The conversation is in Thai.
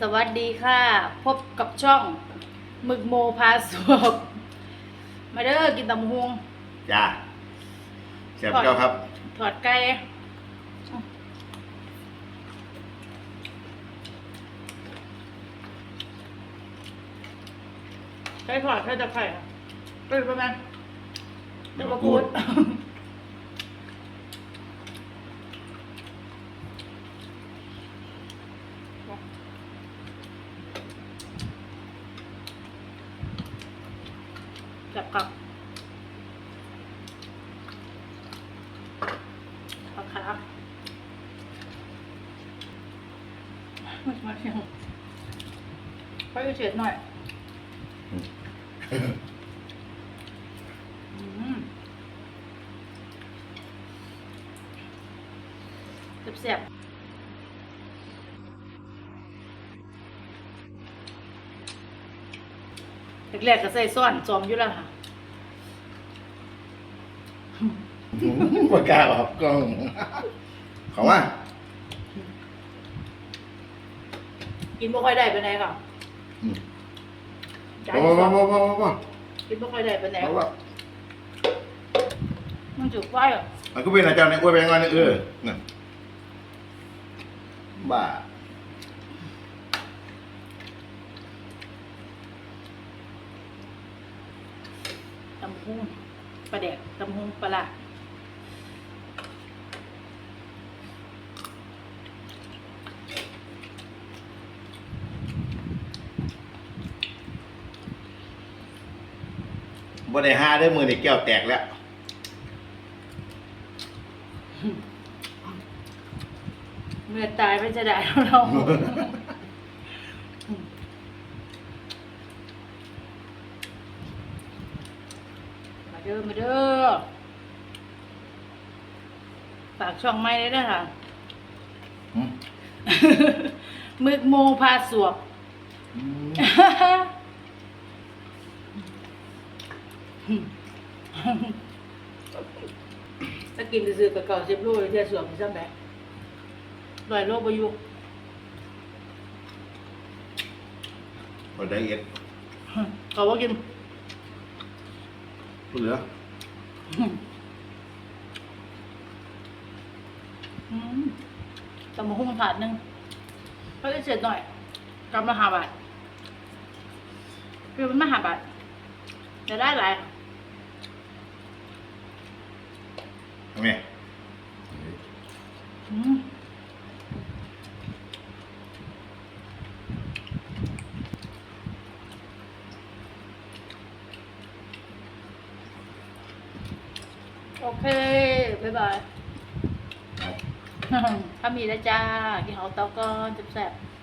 สวัสดีค่ะ พบกับช่องหมึกโมพาสวบมาเด้อกินตำฮวงจ้าเสียบเจ้าครับ ถอดไก่ไก่ถอดไก่ตะไคร่เป็นประมาณเป็นประกูด จับกับเอาขามันมาเชียงไปเฉียดหน่อยอืมเสียบๆ แรกๆก็ใส่ซ่อนจอมอยู่แล้วค่ะ ปากกล้าออกกล้องขอว่ากินไม่ค่อยได้ไปไหนค่ะอืมจานว้าที่วสว้าอวงว้าวว้าวว้าวกินไม่ค่อยได้ไปไหนว้าวมันจุกไฟอะมันก็เป็นอาจารย์ในอ้วยเป็นไงเนี่ยเออน่ะบ้า หุ้งปลาแดกตำหุ้งปลาร้าบ่ได้ห้าได้อมือนี่แก้วแตกแล้วเมื่อตายไม่จะได้เรา เด้อมาเด้อฝากช่องไม้เลยนะคะอืมมึกโมพาสวบ อืมถ้ากินซื้อๆกับเก่าสิบโลเลยเที่ยสวบมันซ้ำแบบลอยโลประยุกต์บ่ได้เอ็ดเขาว่ากิน เหลืออืมตำมะฮุ่งถาดหนึ่งเขาจะเจ็ดหน่อยกำละห้าบาทคือมันไม่ห้าบาทจะได้หลาย ทำไม โอเค บ๊ายบายเอาถ้ามีแล้วจ้า กินของเตาก่อนแซ่บๆ